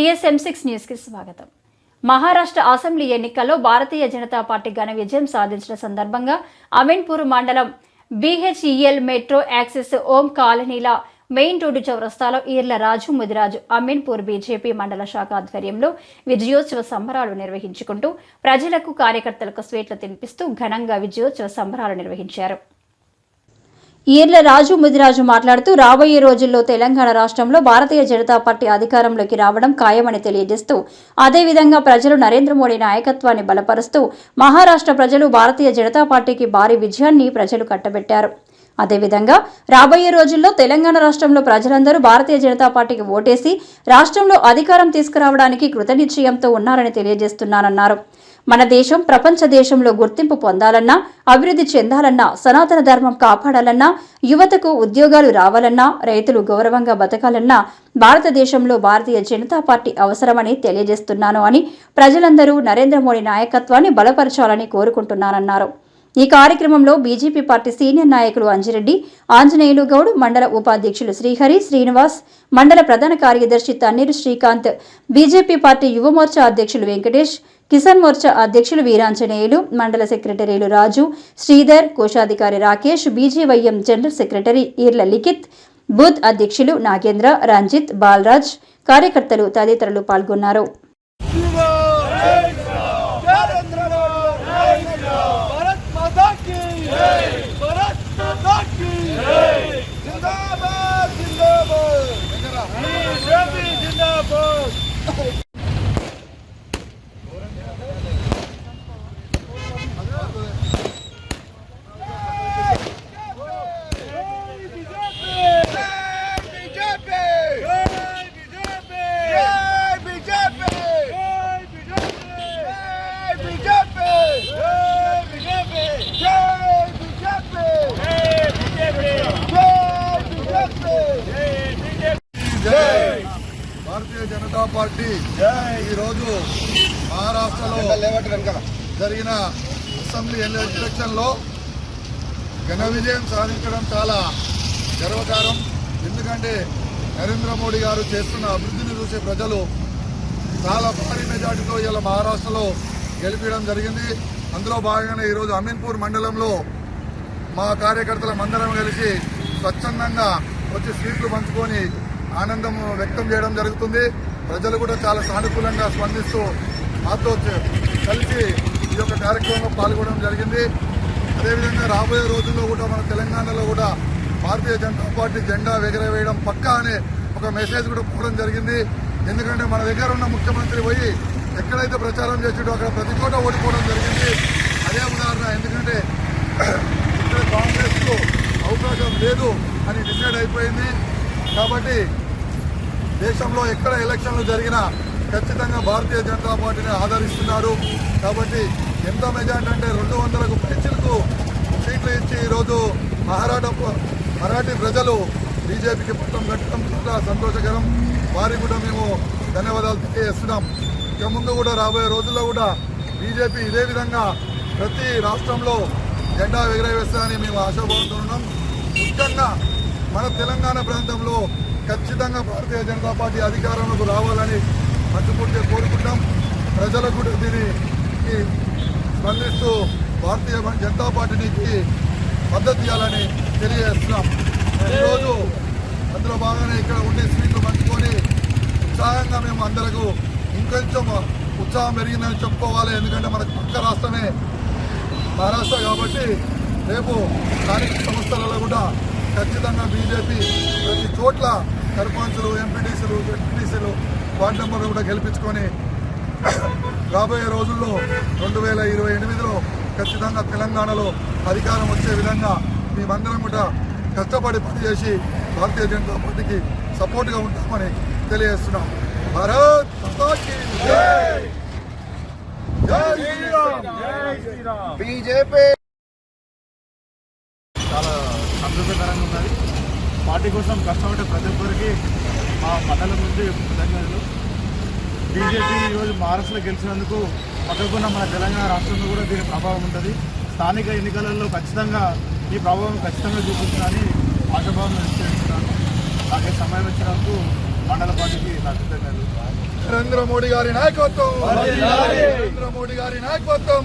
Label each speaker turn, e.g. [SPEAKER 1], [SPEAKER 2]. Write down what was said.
[SPEAKER 1] TSM six న్యూస్కి స్వాగతం. Maharashtra assembly ఎన్నికల్లో భారతీయ జనతా పార్టీ ఘన విజయం సాధించిన సందర్భంగా అమీన్పూర్ మండలం బీహెచ్ఈఎల్ మెట్రో యాక్సెస్ ఓం కాలనీల మెయిన్ రోడ్డు చౌరస్తాలో ఈర్ల రాజు ముదిరాజు అమీన్పూర్ బీజేపీ మండల శాఖ ఆధ్వర్యంలో విజయోత్సవ సంబరాలు నిర్వహించుకుంటూ ప్రజలకు కార్యకర్తలకు స్వీట్లు తినిపిస్తూ ఘనంగా విజయోత్సవ సంబరాలు నిర్వహించారు. ఈర్ల రాజు ముదిరాజు మాట్లాడుతూ రాబోయే రోజుల్లో తెలంగాణ రాష్ట్రంలో భారతీయ జనతా పార్టీ అధికారంలోకి రావడం ఖాయమని తెలియజేస్తూ అదేవిధంగా ప్రజలు నరేంద్ర మోడీ నాయకత్వాన్ని బలపరుస్తూ మహారాష్ట్ర ప్రజలు భారతీయ జనతా పార్టీకి భారీ విజయాన్ని ప్రజలు కట్టబెట్టారు. అదేవిధంగా రాబోయే రోజుల్లో తెలంగాణ రాష్ట్రంలో ప్రజలందరూ భారతీయ జనతా పార్టీకి ఓటేసి రాష్ట్రంలో అధికారం తీసుకురావడానికి కృతనిశ్చయంతో ఉన్నారని తెలియజేస్తున్నానన్నారు. మన దేశం ప్రపంచ దేశంలో గుర్తింపు పొందాలన్నా అభివృద్ధి చెందాలన్నా సనాతన ధర్మం కాపాడాలన్నా యువతకు ఉద్యోగాలు రావాలన్నా రైతులు గౌరవంగా బతకాలన్నా భారతదేశంలో భారతీయ జనతా పార్టీ అవసరమని తెలియజేస్తున్నాను అని ప్రజలందరూ నరేంద్ర మోడీ నాయకత్వాన్ని బలపరచాలని కోరుకుంటున్నానన్నారు. ఈ కార్యక్రమంలో బీజేపీ పార్టీ సీనియర్ నాయకులు అంజిరెడ్డి ఆంజనేయులు గౌడ్ మండల ఉపాధ్యక్షులు శ్రీహరి శ్రీనివాస్ మండల ప్రధాన కార్యదర్శి తన్నీరు శ్రీకాంత్ బీజేపీ పార్టీ యువమోర్చా అధ్యక్షులు వెంకటేష్ కిసాన్ మోర్చా అధ్యక్షులు వీరాంజనేయులు మండల సెక్రటరీలు రాజు శ్రీధర్ కోశాధికారి Rakesh BJYM general secretary Eerla Likhith booth అధ్యక్షులు నాగేంద్ర రంజిత్ బాలరాజ్ కార్యకర్తలు తదితరులు పాల్గొన్నారు.
[SPEAKER 2] जिंदाबाद जिंदाबाद बीजेपी जिंदाबाद
[SPEAKER 3] పార్టీ. ఈరోజు మహారాష్ట్రలో జరిగిన అసెంబ్లీ ఎలక్షన్లో ఘన విజయం సాధించడం చాలా గర్వకారం. ఎందుకంటే నరేంద్ర మోడీ గారు చేస్తున్న అభివృద్ధిని చూసే ప్రజలు చాలా భారీ మెజార్టీతో ఇలా మహారాష్ట్రలో గెలిపించడం జరిగింది. అందులో భాగంగానే ఈరోజు అమీన్పూర్ మండలంలో మా కార్యకర్తల మందరం కలిసి స్వచ్ఛందంగా వచ్చి స్వీట్లు పంచుకొని ఆనందం వ్యక్తం చేయడం జరుగుతుంది. ప్రజలు కూడా చాలా సానుకూలంగా స్పందిస్తూ మాతో కలిసి ఈ యొక్క కార్యక్రమంలో పాల్గొనడం జరిగింది. అదేవిధంగా రాబోయే రోజుల్లో కూడా మన తెలంగాణలో కూడా భారతీయ జనతా పార్టీ జెండా ఎగరవేయడం పక్కా అనే ఒక మెసేజ్ కూడా పోవడం జరిగింది. ఎందుకంటే మన దగ్గర ఉన్న ముఖ్యమంత్రి పోయి ఎక్కడైతే ప్రచారం చేసాడో అక్కడ ప్రతి చోట ఓడిపోవడం జరిగింది. అదే ఉదాహరణ ఎందుకంటే ఇక్కడ కాంగ్రెస్కు అవకాశం లేదు అని డిసైడ్ అయిపోయింది. కాబట్టి దేశంలో ఎక్కడ ఎలక్షన్లు జరిగినా ఖచ్చితంగా భారతీయ జనతా పార్టీని ఆదరిస్తున్నారు. కాబట్టి ఎంత మెజార్టీ అంటే రెండు వందలకు పైచిలకు సీట్లు ఇచ్చి ఈరోజు మహారాట మరాఠీ ప్రజలు బీజేపీకి పట్టం కట్టడం చాలా సంతోషకరం. వారికి కూడా మేము ధన్యవాదాలు తెలియజేస్తున్నాం. ఇక ముందు కూడా రాబోయే రోజుల్లో కూడా బీజేపీ ఇదే విధంగా ప్రతి రాష్ట్రంలో జెండా ఎగరవేస్తామని మేము ఆశాభావంతో ఉన్నాం ముఖ్యంగా మన తెలంగాణ ప్రాంతంలో ఖచ్చితంగా భారతీయ జనతా పార్టీ అధికారంలోకి రావాలని మనస్ఫూర్తిగా కోరుకుంటాం ప్రజలకు కూడా దీనికి స్పందిస్తూ భారతీయ జనతా పార్టీకి మద్దతు ఇవ్వాలని తెలియజేస్తున్నాం. ఈరోజు అందులో బాగానే ఇక్కడ ఉండి స్వీట్లు పంచుకొని ఉత్సాహంగా మేము అందరకు ఇంకొంచెం ఉత్సాహం పెరిగిందని చెప్పుకోవాలి. ఎందుకంటే మనకు పక్క రాష్ట్రమే మహారాష్ట్ర కాబట్టి రేపు స్థానిక సంస్థలలో కూడా ఖచ్చితంగా బీజేపీ ప్రతి చోట్ల సర్పంచులు ఎంపీటీసీలు ఎంపీటీసీలు వార్డు మెంబర్లు కూడా గెలిపించుకొని రాబోయే రోజుల్లో రెండు వేల ఇరవై ఎనిమిదిలో ఖచ్చితంగా తెలంగాణలో అధికారం వచ్చే విధంగా మేమందరం కూడా కష్టపడి పనిచేసి భారతీయ జనతా పార్టీకి సపోర్ట్గా ఉంటామని తెలియజేస్తున్నాం. భారత్
[SPEAKER 2] బీజేపీ!
[SPEAKER 4] చాలా సంతృప్తికరంగా ఉన్నది. పార్టీ కోసం కష్టపడే ప్రతి ఒక్కరికి మా మండలం నుంచి కృతజ్ఞతలు. బీజేపీ ఈరోజు మహారాష్ట్రలో గెలిచినందుకు పక్కకున్న మన తెలంగాణ రాష్ట్రంలో కూడా దీని ప్రభావం ఉంటుంది. స్థానిక ఎన్నికలలో ఖచ్చితంగా ఈ ప్రభావం ఖచ్చితంగా చూపిస్తుందని ఆశాభావం చేస్తున్నాను. నాకే సమయం ఇచ్చినందుకు మండల పార్టీకి నా కృతజ్ఞతలు.
[SPEAKER 3] నరేంద్ర మోడీ గారి నాయకత్వం. నరేంద్ర మోడీ గారి నాయకత్వం.